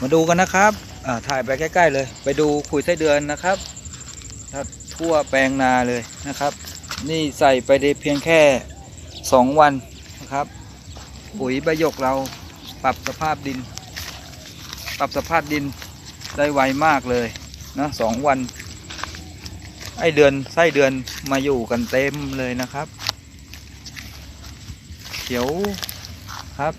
มาดูกันนะครับอ่าถ่ายไปใกล้ ๆ เลย ไปดูขุยไส้เดือนนะครับทั่วแปลงนาเลยนะครับ นี่ใส่ไปได้เพียงแค่สองวันนะครับ ปุ๋ยใบยกเราปรับสภาพดิน ปรับสภาพดินได้ไวมากเลยนะสองวัน ไอเดือนไส้เดือนมาอยู่กันเต็มเลยนะครับ เขียวครับ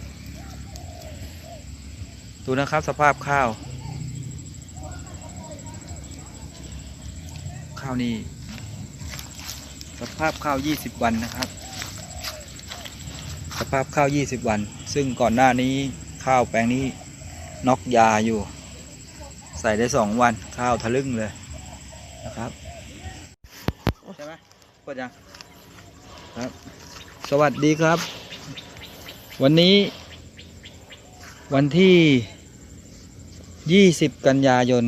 ดูนะครับสภาพข้าว ข้าวนี่สภาพข้าว 20 วันนะครับ สภาพข้าว 20 วัน ซึ่งก่อนหน้านี้ข้าวแปลงนี้น็อกยาอยู่ ใส่ได้ 2 วันข้าวทะลึ่งเลยนะครับใช่ไหมกดยังครับ สวัสดีครับ วันนี้ วันที่ 20 กันยายน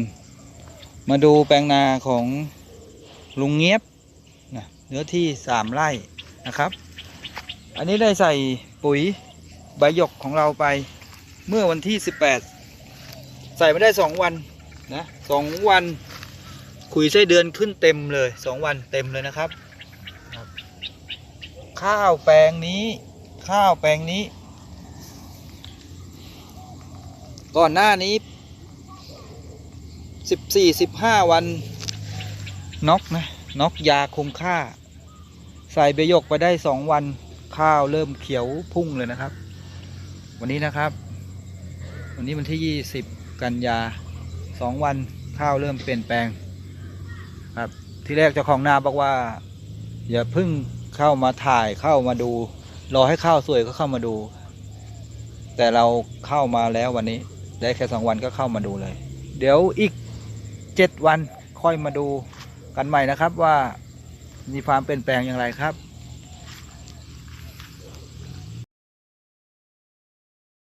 มาดูแปลงนาของลุงเงียบนะเนื้อที่ 3 ไร่นะครับ อันนี้ได้ใส่ปุ๋ยใบหยกของเราไปเมื่อวันที่ 18 ใส่ไม่ได้ 2 วันนะสองวันขุยไส้เดือนขึ้นเต็มเลย 2 วันเต็มเลยนะครับ ข้าวแปลงนี้ข้าวแปลงนี้ ก่อนหน้านี้สิบสี่สิบห้าวันน็อกนะน็อกยาคงค่า ใส่เบยกไปได้สองวันข้าวเริ่มเขียวพุ่งเลยนะครับ วันนี้นะครับ วันนี้วันที่ยี่สิบกันยาสองวันข้าวเริ่มเปลี่ยนแปลงครับที่แรกเจ้าของนาบอกว่า อย่าพิ่งเข้ามาถ่ายเข้ามาดู รอให้ข้าวสวยก็เข้ามาดู แต่เราเข้ามาแล้ววันนี้ ได้แค่สองวันก็เข้ามาดูเลย เดี๋ยวอีกเจ็ดวันค่อยมาดูกันใหม่นะครับว่ามีความเปลี่ยนแปลงอย่างไรครับ